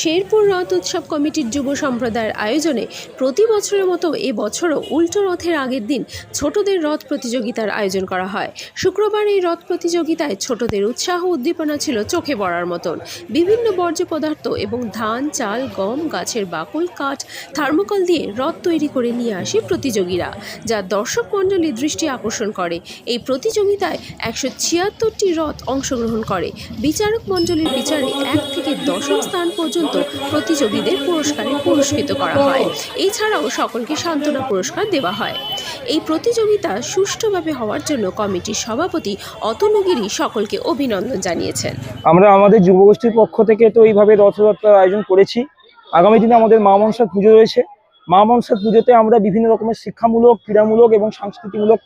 শেরপুর রথ উৎসব কমিটির যুব সম্প্রদায়ের আয়োজনে প্রতি বছরের মতো এবছরও উল্টো রথের আগের দিন ছোটদের রথ প্রতিযোগিতার আয়োজন করা হয়। শুক্রবার এই রথ প্রতিযোগিতায় ছোটদের উৎসাহ উদ্দীপনা ছিল চোখে পড়ার মতন। বিভিন্ন বর্জ্য পদার্থ এবং ধান, চাল, গম, গাছের বাকল, কাঠ, থার্মোকল দিয়ে রথ তৈরি করে নিয়ে আসে প্রতিযোগীরা, যা দর্শক মণ্ডলীর দৃষ্টি আকর্ষণ করে। এই প্রতিযোগিতায় একশো ছিয়াত্তরটি রথ অংশগ্রহণ করে। বিচারক মণ্ডলীর বিচারে এক থেকে দশম স্থান পর্যন্ত প্রতিযোগীদের পুরস্কারে পুরস্কৃত করা হয়। এছাড়াও সকলকে সান্ত্বনা পুরস্কার দেওয়া হয়। এই প্রতিযোগিতা সুষ্ঠুভাবে হওয়ার জন্য কমিটির সভাপতি অতনুগিরি সকলকে অভিনন্দন জানিয়েছেন। আমরা আমাদের যুবগোষ্ঠীর পক্ষ থেকে তো এইভাবে রথযাত্রার আয়োজন করেছি। আগামী দিনে আমাদের মা মনসার পুজো রয়েছে। মা মনসার পুজোতে আমরা বিভিন্ন রকমের শিক্ষামূলক, ক্রীড়ামূলক এবং সাংস্কৃতিকমূলক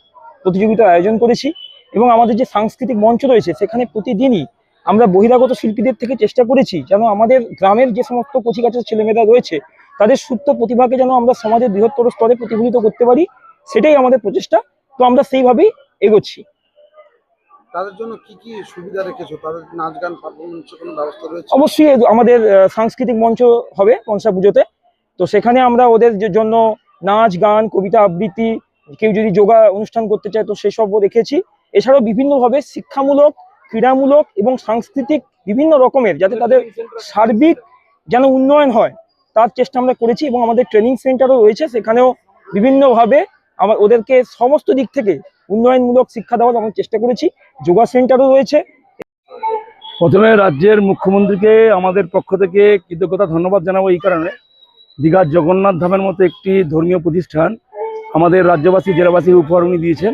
প্রতিযোগিতার আয়োজন করেছি। এবং আমাদের যে সাংস্কৃতিক মঞ্চ রয়েছে, সেখানে প্রতিদিনই আমরা বহিরাগত শিল্পীদের থেকে চেষ্টা করেছি যেন আমাদের গ্রামের যে সমস্ত কচিকাচের ছেলেমেয়েরা রয়েছে তাদের সুপ্ত প্রতিভাকে যেন আমরা সমাজের বৃহত্তর স্তরে প্রতিফলিত করতে পারি সেটাই আমাদের প্রচেষ্টা। তো আমরা সেইভাবেই এগোচ্ছি। তাদের জন্য কি কি সুবিধা রেখেছো? তাদের নাচ গান পারফরমেন্সের কোনো ব্যবস্থা রয়েছে? অবশ্যই আমাদের সাংস্কৃতিক মঞ্চ হবে মনসা পুজোতে। তো সেখানে আমরা ওদের জন্য নাচ গান কবিতা আবৃত্তি কেউ যদি যোগা অনুষ্ঠান করতে চায় তো সেসবও রেখেছি। এছাড়াও বিভিন্নভাবে শিক্ষামূলক ক্রীড়ামূলক এবং সাংস্কৃতিক বিভিন্ন রকমের যাতে তাদের সার্বিক যেন উন্নয়ন হয়, তার চেষ্টা আমরা করেছি এবং আমাদের ট্রেনিং সেন্টারও রয়েছে, সেখানেও বিভিন্নভাবে আমার ওদেরকে সমস্ত দিক থেকে উন্নয়নমূলক শিক্ষা দেওয়ার আমরা চেষ্টা করেছি, যোগা সেন্টারও রয়েছে। প্রথমে রাজ্যের মুখ্যমন্ত্রীকে আমাদের পক্ষ থেকে কৃতজ্ঞতা, ধন্যবাদ জানাব এই কারণে। দীঘার জগন্নাথ ধামের মতো একটি ধর্মীয় প্রতিষ্ঠান আমাদের রাজ্যবাসী জেলাবাসী উপহার উনি দিয়েছেন।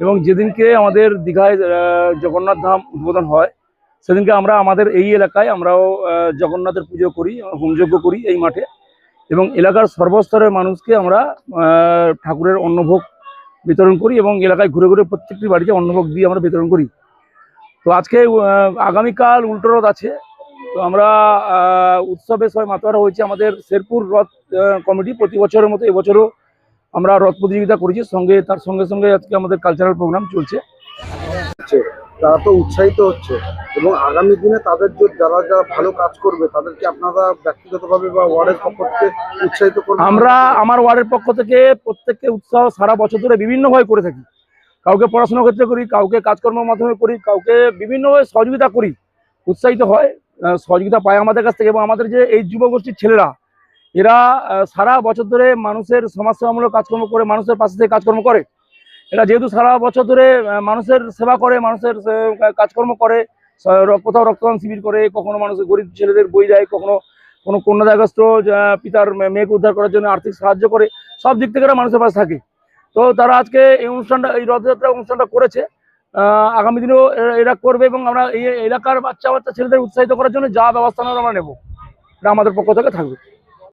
এবং যেদিনকে আমাদের দীঘায় জগন্নাথ ধাম উদ্বোধন হয়, সেদিনকে আমরা আমাদের এই এলাকায় আমরাও জগন্নাথের পুজো করি, হোমযজ্ঞ করি এই মাঠে। এবং এলাকার সর্বস্তরের মানুষকে আমরা ঠাকুরের অন্নভোগ বিতরণ করি এবং এলাকায় ঘুরে ঘুরে প্রত্যেকটি বাড়িতে অন্নভোগ দিয়ে আমরা বিতরণ করি। তো আজকে আগামীকাল উল্টো রথ আছে। তো আমরা উৎসবে সবাই মাতোয়ারা হয়েছে আমাদের শেরপুর রথ কমিটি প্রতি বছরের মতো এবছরও আমরা রথ প্রতিযোগিতা করেছি সঙ্গে তার সঙ্গে সঙ্গে আজকে আমাদের কালচারাল প্রোগ্রাম চলছে। তারা তো উৎসাহিত হচ্ছে এবং আগামী দিনে তাদের যে যারা যারা ভালো কাজ করবে তাদেরকে আপনারা ব্যক্তিগতভাবে বা ওয়ার্ডের পক্ষ থেকে উৎসাহিত করবেন? আমরা আমার ওয়ার্ডের পক্ষ থেকে প্রত্যেককে উৎসাহ সারা বছর ধরে বিভিন্নভাবে করে থাকি। কাউকে পড়াশোনার ক্ষেত্রে করি কাউকে কাজকর্মের মাধ্যমে করি কাউকে বিভিন্নভাবে সহযোগিতা করি। উৎসাহিত হয় সহযোগিতা পায় আমাদের কাছ থেকে এবং আমাদের যে এই যুবগোষ্ঠীর ছেলেরা এরা সারা বছর ধরে মানুষের সমাজসেবামূলক কাজকর্ম করে মানুষের পাশে থেকে কাজকর্ম করে। এরা যেহেতু সারা বছর ধরে মানুষের সেবা করে মানুষের কাজকর্ম করে কোথাও রক্তদান শিবির করে কখনো মানুষের গরিব ছেলেদের বই দেয় কখনো কোনো কন্যাদায়গ্রস্ত আহ, পিতার মেয়েকে উদ্ধার করার জন্য আর্থিক সাহায্য করে সব দিক থেকে মানুষের পাশে থাকে। তো তারা আজকে এই অনুষ্ঠানটা এই রথযাত্রা অনুষ্ঠানটা করেছে। আগামী দিনেও এরা- করবে এবং আমরা এই এলাকার বাচ্চা বাচ্চা ছেলেদের উৎসাহিত করার জন্য যা ব্যবস্থা আমরা নেব। এটা আমাদের পক্ষ থেকে থাকবে।